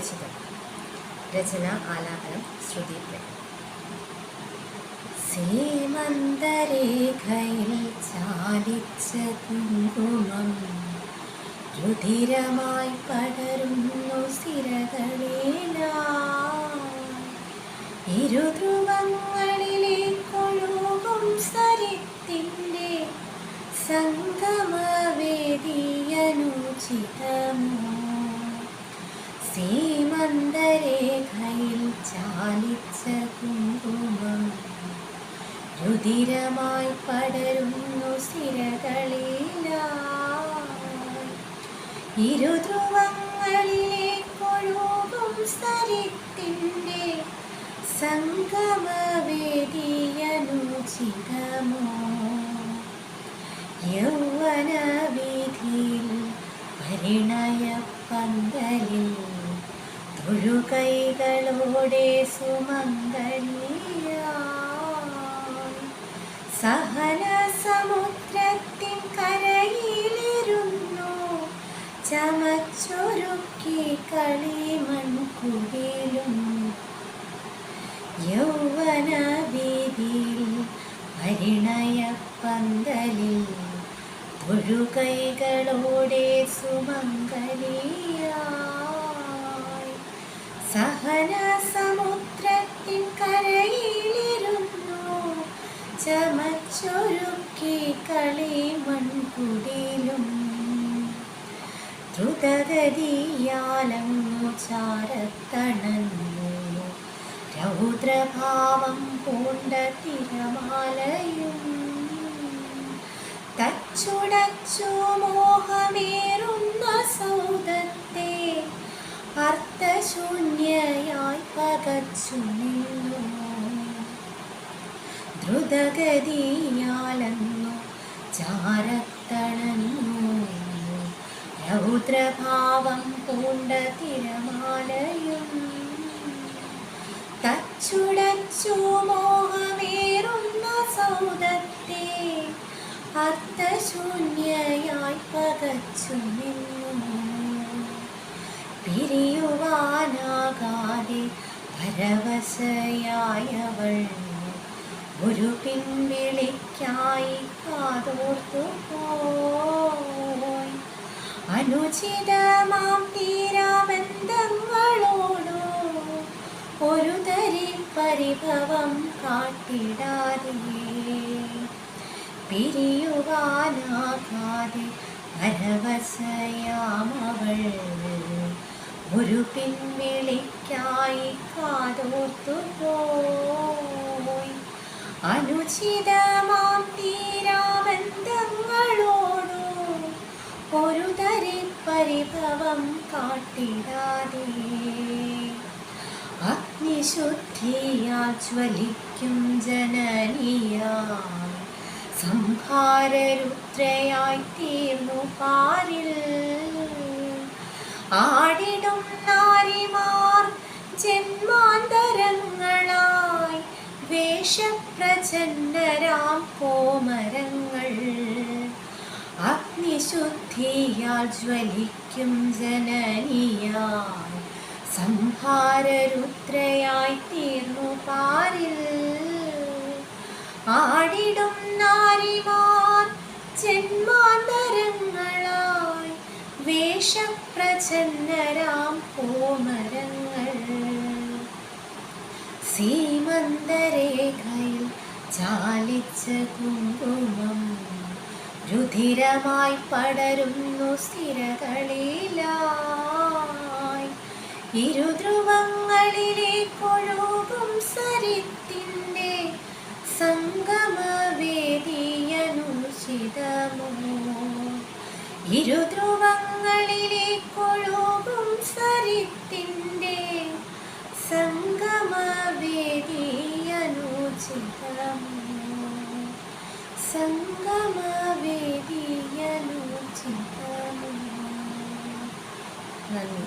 വിരചിതം രചന ആലാപനം ശ്രുതി സീമന്തരേഖയിൽ രുധിരമായി പടരുന്നു സിരകളിലായി ഇരുധ്രുവങ്ങളിലേക്കൊഴുകും സരിത്തിന്റെ സംഗമവേദിയനുചിതമോ? സീമന്തരേഖയിൽ ചാലിച്ച കുങ്കുമം രുതിരമായി പടരുന്നു സിരകളിലായി ഇരുധ്രുവങ്ങളിലേക്കൊഴുകും സരിത്തിന്റെ സംഗമവേദിയനുചിതമോ. യൗവന വീതിയിൽ തൊഴുകൈകളോടെ സുമംഗലിയായി സഹന സമുദ്രത്തിൻ കരയിലിരുന്നു. ചമച്ചൊരുക്കി കളിമൺകുടിലും യൗവന വീതിയിൽ പരിണയ പന്തലിൽ തൊഴുകൈകളോടെ കളിമൺകുടിലും ദ്രുതഗതിയാലങ്ങു ചാരത്തണഞ്ഞു. രൗദ്രഭാവം പൂണ്ട തിരമാലയും തച്ചുടച്ചു മോഹമേറുന്ന സൗദത്തെ അർത്ഥശൂന്യയായി പകച്ചു നിന്നു. ദ്രുതഗതിയാലെന്നു ചാരത്തണഞ്ഞു രൗദ്രഭാവം പൂണ്ട തിരമാലയും. തച്ചുടച്ചു മോഹമേറുന്ന സൗദത്തെ അർത്ഥശൂന്യയായി പകച്ചു നിന്നു. പിരിയുവാനാകാതെ പരവശയായവൾ ഒരു പിൻവിളിക്കായി കാതോർത്തു പോയി. അനുചിതമാം തീരാബന്ധങ്ങളോടു ഒരു തരി പരിഭവം കാട്ടിടാതെ. പിരിയുവാനാകാതെ പരവശയാമവൾ ഒരു പിൻവിളിക്കായി കാതോർത്തു പോയി. അനുചിതമാം തീരാബന്ധങ്ങളോടു ഒരു തരി പരിഭവം കാട്ടിടാതെ. അഗ്നിശുദ്ധിയാൽ ജ്വലിക്കും ജനനിയായി സംഹാരരുദ്രയായി തീർന്നു പാരിൽ. ആടിടും നാരിമാർ ജന്മാന്തരങ്ങളായി വേഷപ്രചന്നരാം കോമരങ്ങൾ. അഗ്നിശുദ്ധിയാൽ ജ്വലിക്കും ജനനിയായി സംഹാരരുദ്രയായി തീർന്നു പാരിൽ. ആടിടും നാരിമാർ ജന്മാന്തരങ്ങളായി. വേഷപ്രചന്നരാം കോമരങ്ങൾ. സീമന്തരേഖയിൽ ചാലിച്ച കുങ്കുമം രുധിരമായി പടരുന്നു സ്ഥിരകളിലായി ഇരുധ്രുവങ്ങളിലേക്കൊഴുകും സരിത്തിന്റെ സംഗമവേദിയനുചിതമോ? ഇരുധ്രുവങ്ങളിലേക്കൊഴുകും സംഗമവേദിയനുചിതമോ നന്ദി